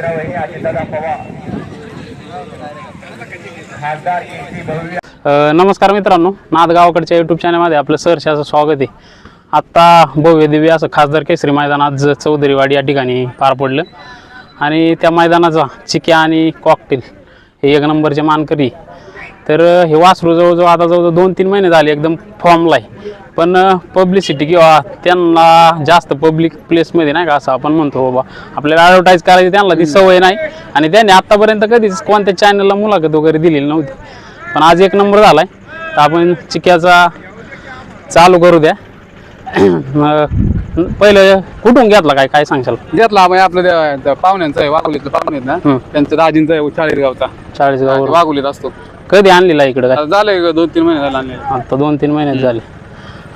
हे अजितदादा पवार. खासदार भव्य नमस्कार मित्रांनो. नादगावकडच्या यूट्यूब चॅनलमध्ये आपलं सहर्ष असं स्वागत आहे. आत्ता भव्य दिव्य असं खासदार केसरी मैदान आज चौधरीवाडी या ठिकाणी पार पडलं. आणि त्या मैदानाचा चिक्या आणि कॉकटेल हे एक नंबरचे मानकरी. तर हे वासरू जवळजवळ आता जवळजवळ दोन तीन महिने झाले एकदम फॉर्मला आहे. पण पब्लिसिटी किंवा त्यांना जास्त पब्लिक प्लेसमध्ये नाही का असं आपण म्हणतो बाबा. आपल्याला ॲडव्हर्टाईज करायची त्यांना ती सवय नाही. आणि त्यांनी आत्तापर्यंत कधीच कोणत्या चॅनलला मुलाखत वगैरे दिलेली नव्हती. पण आज एक नंबर झालाय. तर आपण चिक्याचा चालू करू द्या. मग पहिलं कुठून घेतला काय काय सांगशाल? घेतला आम्ही आपलं पाहुण्यांचा आहे वाघोलीतलं पाहुणे आहेत ना. त्यांच्या दाजींचा आहे चाळीसगावचा. चाळीस गावावर वाघोलीत असतो. कधी आणलेला इकडे झालंय दोन तीन महिने झाले आणले आता दोन तीन महिन्यात झाले.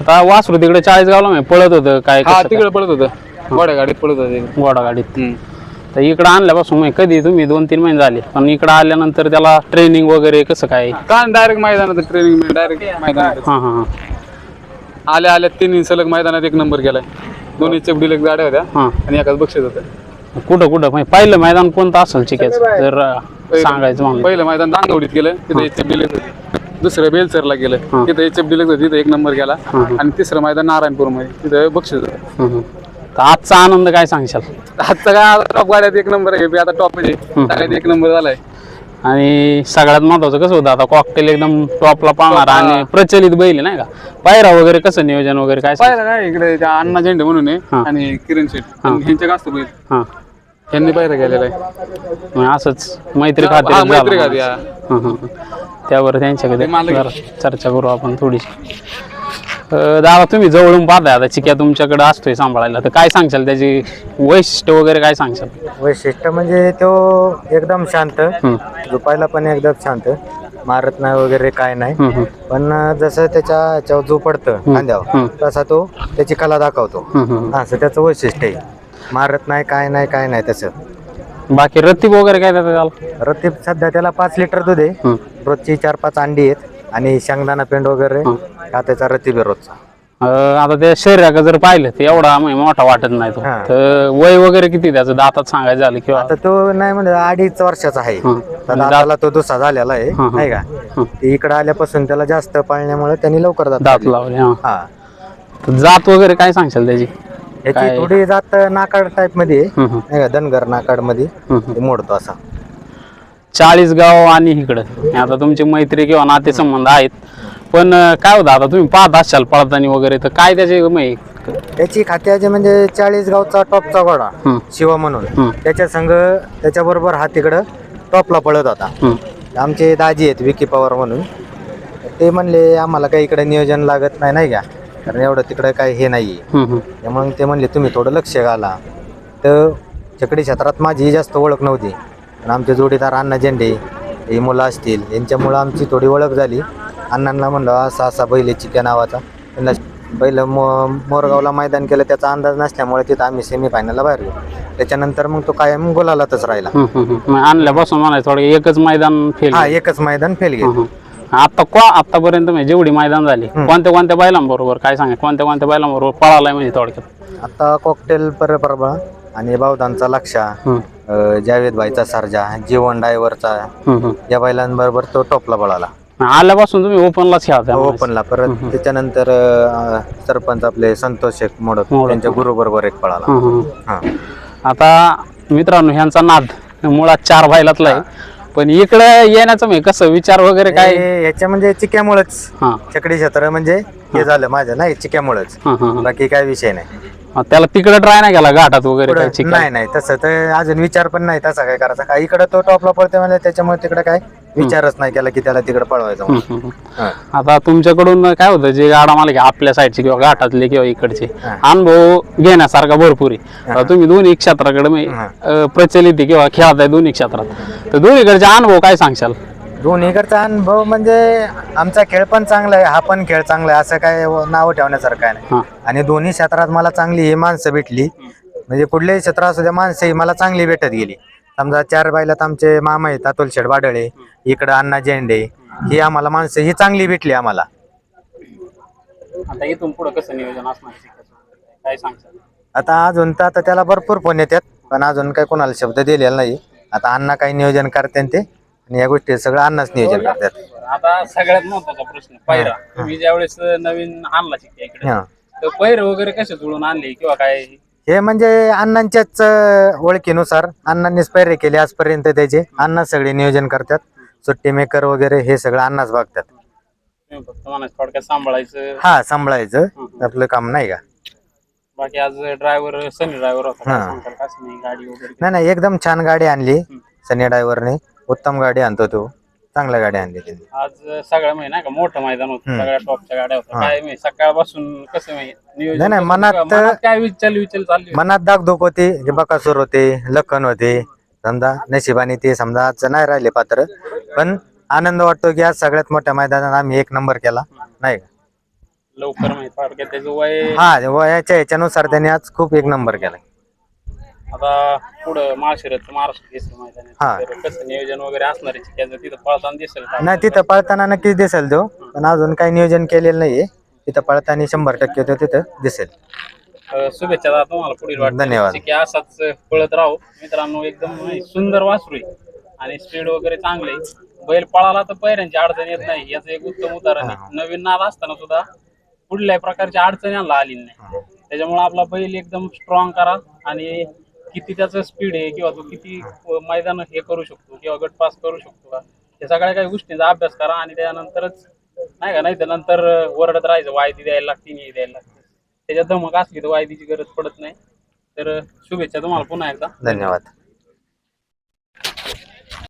आता वासरू तिकडे चाळीस गावला मी पळत होतं काय हा कसं तिकडे पडत होतं. गोड्या गाडीत पडत होतं. काय, घोडा गाडीत. तर इकडं आणल्यापासून मग कधी तुम्ही दोन तीन महिने झाले पण इकडं आल्यानंतर त्याला ट्रेनिंग वगैरे कसं काय? का डायरेक्ट मैदानात ट्रेनिंग डायरेक्ट मैदानात. हां हां आल्या आल्या तिन्ही सलग मैदानात एक नंबर केलाय दोन्ही चपडीला गाड्या होत्या हां. आणि एकाच बक्षीस होतं. कुठं कुठं? म्हणजे पहिलं मैदान कोणतं असेल चिक्याचं? जर अं, सांगायचं म्हणलं पहिलं मैदान दांगवडीत केलं तिथे दुसरं बेलसरला गेलं. तिथे एच एफ डिलेक्स तिथे एक नंबर केला आणि तिसरं मैदान नारायणपूरमध्ये. तिथे बक्षीस होतं. तर आजचा आनंद काय सांगशाल? आजचा काय टॉप गाड्यात एक नंबर आहे. आता टॉप म्हणजे सगळ्यात एक नंबर झालाय. आणि सगळ्यात महत्वाचं कसं होतं? आता कॉकटेल एकदम टॉपला पाहणार आणि प्रचलित बैल आहे, नाही का? पायरा वगैरे कसं नियोजन वगैरे काय सांग- पाहिलं काय इकडे त्या अण्णा झेंडे म्हणून आहे हा. आणि किरण शेठ ह्यांच्या जास्त बैल. हां. यांनी पायरा गेलेला आहे. मग असंच मैत्री खाते मैत्री खाती, हा. त्यावर त्यांच्याकडे जरा चर्चा करू आपण थोडीशी. अं, दादा तुम्ही जवळून पाहताय आता चिक्या तुमच्याकडे असतोय सांभाळायला. तर काय सांगशाल? त्याची वैशिष्ट्य वगैरे काय सांगशाल? वैशिष्ट्य म्हणजे तो एकदम शांत. झोपायला पण एकदम शांत. मारत नाही वगैरे काय नाही. पण जसं त्याच्या ह्याच्यावर जो पडतं खांद्यावर हं. तसा तो त्याची कला दाखवतो. हं, हं. असं त्याचं वैशिष्ट्य आहे. मारत नाही काय नाही काय नाही तसं. बाकी रत्तीब वगैरे काय देतात त्याला? रतीब सध्या त्याला पाच लिटर दूध आहे. हं. रोजची चार पाच अंडी आहेत आणि शेंगदाणा पेंड वगैरे. हा. त्याचा रतीब आहे रोजचा. अं, आता त्या शरीराकडे जर पाहिलं तर एवढा म्हणजे मोठा वाटत नाही तो. हा. तर वय वगैरे किती त्याचं दातात सांगायचं झालं किंवा आता तो नाही म्हणजे अडीच वर्षाचा आहे. हं. तर दाताला तो दुसरा झालेला आहे. हं, हं. नाही का. ते इकडे आल्यापासून त्याला जास्त पाळण्यामुळे त्यांनी लवकर दात दात लावले हा. हा. तर जात वगैरे काय सांगशाल त्याची? याची काय? थोडी जात नाकाड टाईपमध्ये आहे. नाही का धनगर नाकाडमध्ये. ते मोडतो असा. चाळीस गाव आणि इकडं. आता तुमची मैत्री किंवा नातेसंबंध आहेत. पण अं, काय होतं आता तुम्ही पाहत असाल पळतानी वगैरे तर काय त्याचे त्याची खात्याचे म्हणजे चाळीस गावचा टॉपचा घोडा हं, शिवा म्हणून. त्याच्या संघ त्याच्याबरोबर हा तिकडं टॉपला पळत होता. आमचे दाजी आहेत विकी पवार म्हणून. ते म्हणले आम्हाला काही इकडे नियोजन लागत नाही नाही का? कारण एवढं तिकडं काही हे नाही. मग ते म्हणले तुम्ही थोडं लक्ष घाला. तर चकडी क्षेत्रात माझी जास्त ओळख नव्हती. पण आमचे जोडीदार अण्णा झेंडे ही मुलं असतील यांच्यामुळं आमची थोडी ओळख झाली. अण्णांना म्हणलं असा असा बैल आहे चिक्या नावाचा. त्यांना पहिलं मो मोरगावला मैदान केलं त्याचा अंदाज नसल्यामुळे तिथं आम्ही सेमीफायनलला बाहेर गेलो. त्याच्यानंतर मग तो कायम गोलालातच राहिला. मग आणल्यापासून म्हणायचं थोडं एकच मैदान फेल हा एकच मैदान फेल गेलं. आता को आतापर्यंत म्हणजे जेवढी मैदान झाली कोणत्या कोणत्या बैलांबरोबर काय सांगा कोणत्या कोणत्या बैलांबरोबर पळालाय म्हणजे थोडक्यात? आता कॉकटेल परप्रभा आणि बावदांचा लक्षा अं, जावेद भाईचा सर्जा जीवन डायव्हरचा. या बैलांबरोबर तो टॉपला पळाला. आल्यापासून तुम्ही ओपनलाच खेळता ओपनला परत त्याच्यानंतर अं, सरपंच आपले संतोष शेख मोडक मोडक. त्यांच्या गुरु बरोबर एक पळाला. हं, आता मित्रांनो ह्यांचा नाद मुळात चार बैलातला आहे. पण इकडे येण्याचं म्हणजे कसं विचार वगैरे काय? हे- याच्या म्हणजे चिक्यामुळेच हा. चकडी क्षेत्र म्हणजे हे झालं माझं नाही चिक्यामुळेच हा हा बाकी काय विषय नाही. हा. त्याला तिकडे ट्राय नाही केला घाटात वगैरे काय पुढं- चिकन नाही नाही तसं तर अजून विचार पण नाही तसा काय करायचा. काय इकडे तो टॉपला पळते म्हणजे त्याच्यामुळे तिकडे काय विचारच नाही केला की त्याला तिकडे पळवायचं म्हणून. हं. आता तुमच्याकडून काय होतं जे गाडा मला की आपल्या साईडचे किंवा घाटातले किंवा इकडचे हा. अनुभव घेण्यासारखा भरपूर आहे. आता तुम्ही दोन्ही क्षेत्राकडे म्हणजे, हा. अं, प्रचलित आहे किंवा खेळताय दोन्ही क्षेत्रात. तर दोन्हीकडचे अनुभव काय सांगशाल? दोन्हीकडचा अनुभव म्हणजे आमचा खेळ पण चांगला आहे हा पण खेळ चांगला आहे असं काय नाव ठेवण्यासारखं काय नाही. हा. आणि दोन्ही क्षेत्रात मला चांगली ही माणसं भेटली. म्हणजे कुठल्याही क्षेत्रात असू द्या माणसं ही मला चांगली भेटत गेली. समजा चार बायलात आमचे मामा आहेत अतुल शेठ बाडळे इकडं अण्णा झेंडे ही आम्हाला माणसं ही चांगली भेटली आम्हाला. आता इथून पुढे कसं नियोजन असणार काय सांगशाल? आता अजून तर आता त्याला भरपूर फोन येतात पण अजून काही कोणाला शब्द दिलेला नाही. आता अण्णा काही नियोजन करते ते आणि या गोष्टी सगळं अण्णाच नियोजन करतात. आता सगळ्यात महत्त्वाचा प्रश्न पैरा. तुम्ही ज्यावेळेस नवीन आणला शिक्का इकडे हा. तर पैर वगैरे कसे जुळून आणले किंवा काय? हे म्हणजे अण्णांच्याच अं, ओळखीनुसार अण्णांनीच पैरे केले आजपर्यंत त्याचे. अण्णा सगळे नियोजन करतात. सुट्टी मेकर वगैरे हे सगळं अण्णाच बघतात. तुम्ही फक्त मला थोडक्यात सांभाळायचं. हा सांभाळायचं. आपलं काम नाही का? बाकी आज ड्रायव्हर सनी ड्रायव्हर होता काय हा. सांगताल कसं नाही गाडी वगैरे नाही नाही एकदम छान गाडी आणली सनी ड्रायव्हरने उत्तम गाडी आणतो तो. चांगल्या गाडी आणली त्यांनी आज सगळं माहिती नाही का मोठं मैदान होतं. सगळ्या टॉपच्या गाड्या होत्या. काय माहिती सकाळपासून कसं नाही, नाही, मनात- काय विचल विचल चालली होती? मनात दागदुख होती जे बकासूर होते लखन होते समजा नशिबाने ते समजा आज नाही राहिले पात्र पण आनंद वाटतो की आज सगळ्यात मोठ्या मैदानात आम्ही एक नंबर केला नाही का लवकर माहिती थोडक्यात त्याचं वय हा वयाच्या ह्याच्यानुसार त्यांनी आज खूप एक नंबर केला आता पुढं माळशिरत महाराष्ट्र केसरी मैदान हा. आहे. तर कसं नियोजन वगैरे असणार आहे? तिथं पळताना दिसेल का? नाही तिथं पळताना नक्कीच दिसेल तो. पण अजून काही नियोजन केलेलं नाहीये. तिथं पळताना शंभर टक्के तो तिथं दिसेल. अं, शुभेच्छा दादा तुम्हाला पुढील वाटत. धन्यवाद. की असाच पळत राहू. मित्रांनो एकदम सुंदर वासरू आहे. आणि स्पीड वगैरे चांगले बैल पळाला तर पैऱ्यांची अडचण येत नाही. याचं एक उत्तम उदाहरण आहे. नवीन नाद असताना सुद्धा कुठल्याही प्रकारची अडचण यांना आली नाही. त्याच्यामुळे आपला बैल एकदम स्ट्रॉंग करा. आणि किती त्याचं स्पीड आहे किंवा तो किती मैदान हे करू शकतो किंवा गट पास करू शकतो का? हे सगळ्या काही गोष्टींचा अभ्यास करा आणि त्यानंतरच नाही का नाही तर नंतर वरडत राहायचं. वायदी द्यायला लागते नाही द्यायला लागते. त्याच्यात धमक असली तर वायदीची गरज पडत नाही. तर शुभेच्छा तुम्हाला पुन्हा एकदा. धन्यवाद.